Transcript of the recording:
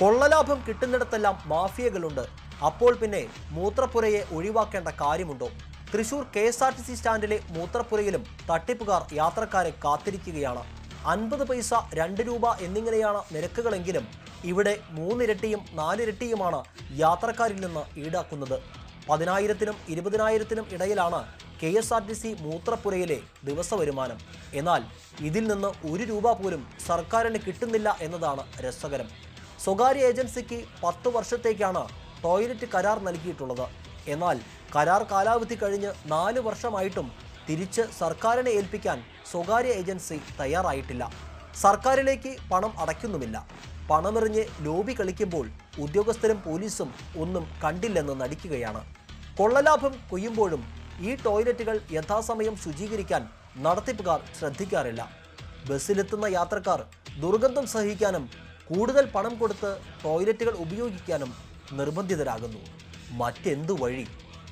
കൊള്ളലാഭം കിട്ടുന്നിടത്തെല്ലാം മാഫിയകളുണ്ട്. അപ്പോൾ പിന്നെ മൂത്രപ്പുരയെ ഒഴിവാക്കേണ്ട കാര്യമുണ്ടോ? Thrissur K S R T C സ്റ്റാൻഡിലെ മൂത്രപ്പുരയിലും തട്ടിപ്പുകാർ യാത്രക്കാരെ കാത്തിരിക്കുകയാണ്. അൻപത് പൈസ രണ്ട് രൂപ എന്നിങ്ങനെയാണ് നിരക്കുകളെങ്കിലും ഇവിടെ മൂന്നിരട്ടിയും നാലിരട്ടിയുമാണ് യാത്രക്കാരിൽ നിന്ന് ഈടാക്കുന്നത്. പതിനായിരത്തിനും ഇരുപതിനായിരത്തിനും ഇടയിലാണ് K S R T C മൂത്രപ്പുരയിലെ ദിവസ വരുമാനം എന്നാൽ ഇതിൽ നിന്ന് ഒരു രൂപ പോലും സർക്കാരിന് കിട്ടുന്നില്ല എന്നതാണ് രസകരം. സ്വകാര്യ ഏജൻസിക്ക് പത്ത് വർഷത്തേക്കാണ് ടോയ്ലറ്റ് കരാർ നൽകിയിട്ടുള്ളത്. എന്നാൽ കരാർ കാലാവധി കഴിഞ്ഞ് നാല് വർഷമായിട്ടും തിരിച്ച് സർക്കാരിനെ ഏൽപ്പിക്കാൻ സ്വകാര്യ ഏജൻസി തയ്യാറായിട്ടില്ല. സർക്കാരിലേക്ക് പണം അടയ്ക്കുന്നുമില്ല. പണമെറിഞ്ഞ് ലോബി കളിക്കുമ്പോൾ ഉദ്യോഗസ്ഥരും പോലീസും ഒന്നും കണ്ടില്ലെന്ന് നടിക്കുകയാണ്. കൊള്ളലാഭം കൊയ്യുമ്പോഴും ഈ ടോയ്ലറ്റുകൾ യഥാസമയം ശുചീകരിക്കാൻ നടത്തിപ്പുകാർ ശ്രദ്ധിക്കാറില്ല. ബസ്സിലെത്തുന്ന യാത്രക്കാർ ദുർഗന്ധം സഹിക്കാനും കൂടുതൽ പണം കൊടുത്ത് ടോയ്ലറ്റുകൾ ഉപയോഗിക്കാനും നിർബന്ധിതരാകുന്നു. മറ്റെന്തു വഴി?